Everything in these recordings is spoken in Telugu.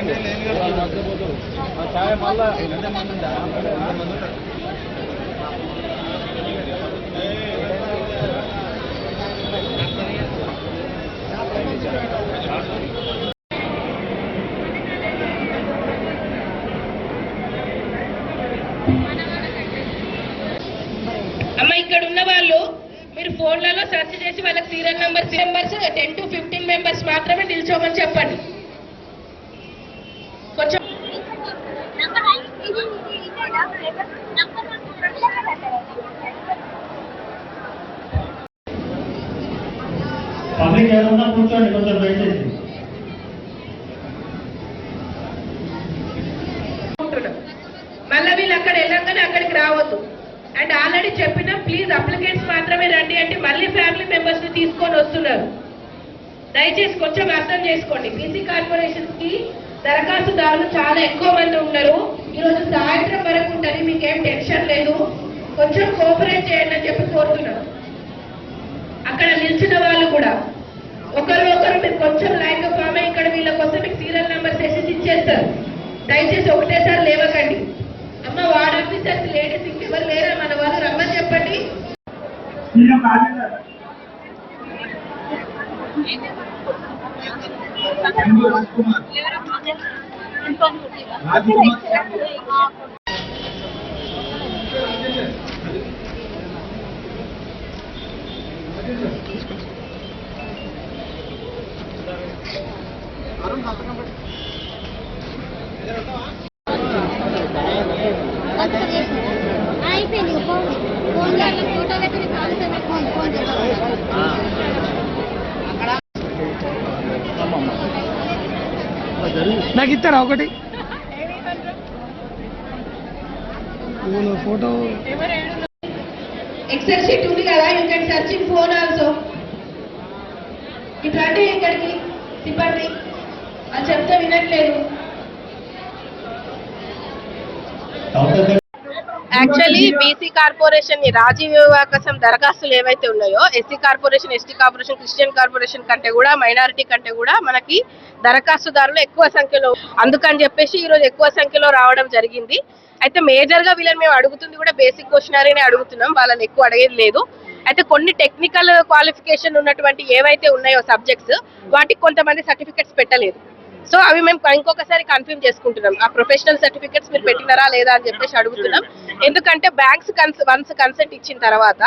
అమ్మ ఇక్కడ ఉన్న వాళ్ళు మీరు ఫోన్లలో సెర్చ్ చేసి వాళ్ళకి serial number numbers ten to fifteen members మాత్రమే నిల్చోమని చెప్పండి కొంచెం పబ్లిక్ ఏమన్నా కూర్చోండి కొంచెం వెయిట్ మళ్ళీ వీళ్ళు అక్కడ వెళ్ళంగానే అక్కడికి రావద్దు. అండ్ ఆల్రెడీ చెప్పిన ప్లీజ్ అప్లికెంట్స్ మాత్రమే రండి అంటే మళ్ళీ ఫ్యామిలీ మెంబర్స్ని తీసుకొని వస్తున్నారు. దయచేసి కొంచెం అర్థం చేసుకోండి. బీసీ కార్పొరేషన్కి దరఖాస్తుదారులు చాలా ఎక్కువ మంది ఉన్నారు. ఈరోజు సాయంత్రం వరకు ఉంటుంది మీకేం టెన్షన్ లేదు. కొంచెం కోఆపరేట్ చేయండి అని చెప్పి కోరుతున్నాం. అక్కడ నిల్చున్న వాళ్ళు కూడా. ఒకరు ఒకరు మీరు కొంచెం లైన్గా ఫామ్ అయ్యి ఇక్కడ వీళ్ళ కోసం మీకు సీరియల్ నెంబర్ సెషన్ ఇచ్చేస్తారు దయచేసి ఒకటేసారి లేవకండి. అమ్మ వార్డ్ ఆఫీసర్స్ లేడీస్ ఇంకెవరు లేరా? మన వాళ్ళు రమ్మని చెప్పండి. మీరు అయిపోయింది. ఫోన్ ఫోన్ ఫోన్లో ఫోటో పెట్టి కాల్ ఫోన్ ఫోన్ నాకు ఇస్తారా ఒకటి? ఫోటో ఎక్సెల్ షీట్ ఉంది కదా you can search in phone also ఇట్లాంటి ఇక్కడికి సిబ్బంది అది చెప్తే వినట్లేదు. యాక్చువల్లీ బీసీ కార్పొరేషన్ రాజీవ్ కోసం దరఖాస్తులు ఏవైతే ఉన్నాయో SC corporation ST corporation Christian corporation కంటే కూడా మైనారిటీ కంటే కూడా మనకి దరఖాస్తుదారులు ఎక్కువ సంఖ్యలో అందుకని చెప్పేసి ఈ రోజు ఎక్కువ సంఖ్యలో రావడం జరిగింది. అయితే మేజర్గా వీళ్ళని మేము అడుగుతుంది కూడా బేసిక్ క్వశ్చనరీనే అడుగుతున్నాం వాళ్ళని ఎక్కువ అడిగేది లేదు. అయితే కొన్ని టెక్నికల్ క్వాలిఫికేషన్ ఉన్నటువంటి ఏవైతే ఉన్నాయో సబ్జెక్ట్స్ వాటికి కొంతమంది సర్టిఫికెట్స్ పెట్టలేదు. సో అవి మేము ఇంకొకసారి కన్ఫర్మ్ చేసుకుంటున్నాం. ఆ ప్రొఫెషనల్ సర్టిఫికెట్స్ మీరు పెట్టినారా లేదా అని చెప్పేసి అడుగుతున్నాం. ఎందుకంటే బ్యాంక్స్ కన్స్ వన్స్ కన్సెంట్ ఇచ్చిన తర్వాత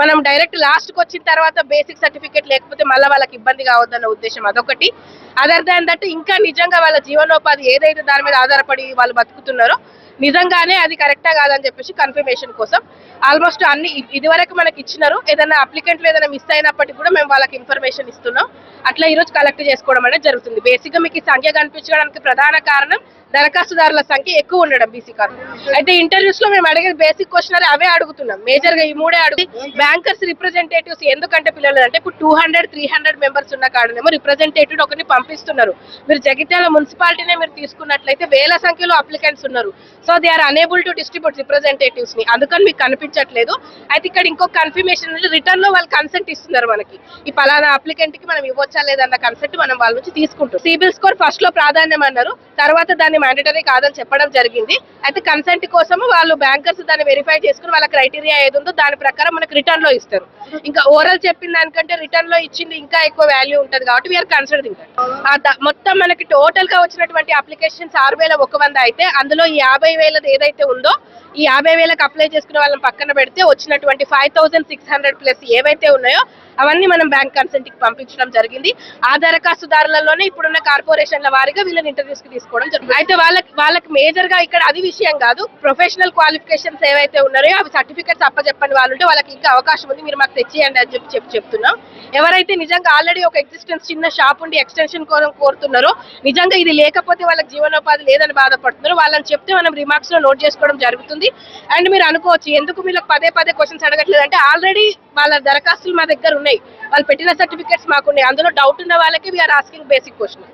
మనం డైరెక్ట్ లాస్ట్కి వచ్చిన తర్వాత బేసిక్ సర్టిఫికేట్ లేకపోతే మళ్ళీ వాళ్ళకి ఇబ్బంది కావద్దన్న ఉద్దేశం అదొకటి. అదర్ దాన్ దట్ ఇంకా నిజంగా వాళ్ళ జీవనోపాధి ఏదైతే దాని మీద ఆధారపడి వాళ్ళు బతుకుతున్నారో నిజంగానే అది కరెక్టా కాదని చెప్పేసి కన్ఫర్మేషన్ కోసం ఆల్మోస్ట్ అన్ని ఇదివరకు మనకి ఇచ్చినారు. ఏదైనా అప్లికెంట్లు ఏదైనా మిస్ అయినప్పటికీ కూడా మేము వాళ్ళకి ఇన్ఫర్మేషన్ ఇస్తున్నాం. అట్లా ఈరోజు కలెక్ట్ చేసుకోవడం అనేది జరుగుతుంది. బేసిక్గా మీకు ఈ సంఖ్య కనిపించడానికి ప్రధాన కారణం దరఖాస్తుదారుల సంఖ్య ఎక్కువ ఉండడం బీసీ కార్డు అయితే ఇంటర్వ్యూస్లో మేము అడిగే బేసిక్ క్వశ్చన్ అవే అడుగుతున్నాం. మేజర్గా ఈ మూడే అడుగు బ్యాంకర్స్ రిప్రజెంటేటివ్స్ ఎందుకంటే పిల్లలు అంటే ఇప్పుడు two hundred three hundred members ఉన్న కాడనేమో రిప్రజెంటేటివ్ ఒకరిని పంపిస్తున్నారు మీరు జగిత్యాల మున్సిపాలిటీనే మీరు తీసుకున్నట్లయితే వేల సంఖ్యలో అప్లికెంట్స్ ఉన్నారు. So they are unable to distribute రిప్రజెంటేటివ్స్ని. అందుకని మీకు కనిపించట్లేదు. అయితే ఇక్కడ ఇంకో కన్ఫర్మేషన్ రిటర్న్లో వాళ్ళు కన్సెంట్ ఇస్తున్నారు మనకి. ఈ పలానా అప్లికెంట్కి మనం ఇవ్వచ్చా లేదన్న కన్సెంట్ మనం వాళ్ళ నుంచి తీసుకుంటాం సిబిల్ స్కోర్ ఫస్ట్లో ప్రాధాన్యం అన్నారు. తర్వాత దాన్ని మ్యాండేటరీ కాదని చెప్పడం జరిగింది. అయితే కన్సెంట్ కోసం వాళ్ళు బ్యాంకర్స్ దాన్ని వెరిఫై చేసుకుని వాళ్ళ క్రైటీరియా ఏది ఉందో దాని ప్రకారం మనకు రిటర్న్లో ఇస్తారు. ఇంకా ఓవరాల్ చెప్పిన దానికంటే రిటర్న్లో ఇచ్చింది ఇంకా ఎక్కువ వాల్యూ ఉంటుంది కాబట్టి వీఆర్ కన్సిడరింగ్ మొత్తం మనకి టోటల్గా వచ్చినటువంటి అప్లికేషన్స్ ఆరు వేల ఒక వంద అయితే అందులో ఈ యాభై వేలది ఏదైతే ఉందో ఈ యాభై వేలకు అప్లై చేసుకునే వాళ్ళని పక్కన పెడితే వచ్చినటువంటి five thousand six hundred plus ఏవైతే ఉన్నాయో అవన్నీ మనం బ్యాంక్ కన్సెంట్కి పంపించడం జరిగింది. ఆ దరఖాస్తుదారులలోనే ఇప్పుడున్న కార్పొరేషన్ల వారిగా వీళ్ళని ఇంటర్వ్యూస్కి తీసుకోవడం జరుగుతుంది. అయితే వాళ్ళకి వాళ్ళకి మేజర్గా ఇక్కడ అది విషయం కాదు. ప్రొఫెషనల్ క్వాలిఫికేషన్స్ ఏవైతే ఉన్నాయో అవి సర్టిఫికేట్స్ అప్పచెప్పని వాళ్ళు ఉంటే వాళ్ళకి ఇంకా అవకాశం ఉంది. మీరు మాకు తెచ్చియండి అని చెప్పి చెప్పి చెప్తున్నాం. ఎవరైతే నిజంగా ఆల్రెడీ ఒక ఎగ్జిస్టెన్స్ చిన్న షాప్ ఉండి ఎక్స్టెన్షన్ కోసం కోరుతున్నారో నిజంగా ఇది లేకపోతే వాళ్ళకి జీవనోపాధి లేదని బాధపడుతున్నారో వాళ్ళని చెప్తే మనం రిమార్క్స్లో నోట్ చేసుకోవడం జరుగుతుంది. అండ్ మీరు అనుకోవచ్చు ఎందుకు వీళ్ళకి పదే పదే క్వశ్చన్స్ అడగట్లేదు అంటే ఆల్రెడీ వాళ్ళ దరఖాస్తులు మా దగ్గర ఉన్నాయి. వాళ్ళు పెట్టిన సర్టిఫికేట్స్ మాకున్నాయి అందులో డౌట్ ఉన్న వాళ్ళకి వీఆర్ ఆస్కింగ్ బేసిక్ క్వశ్చన్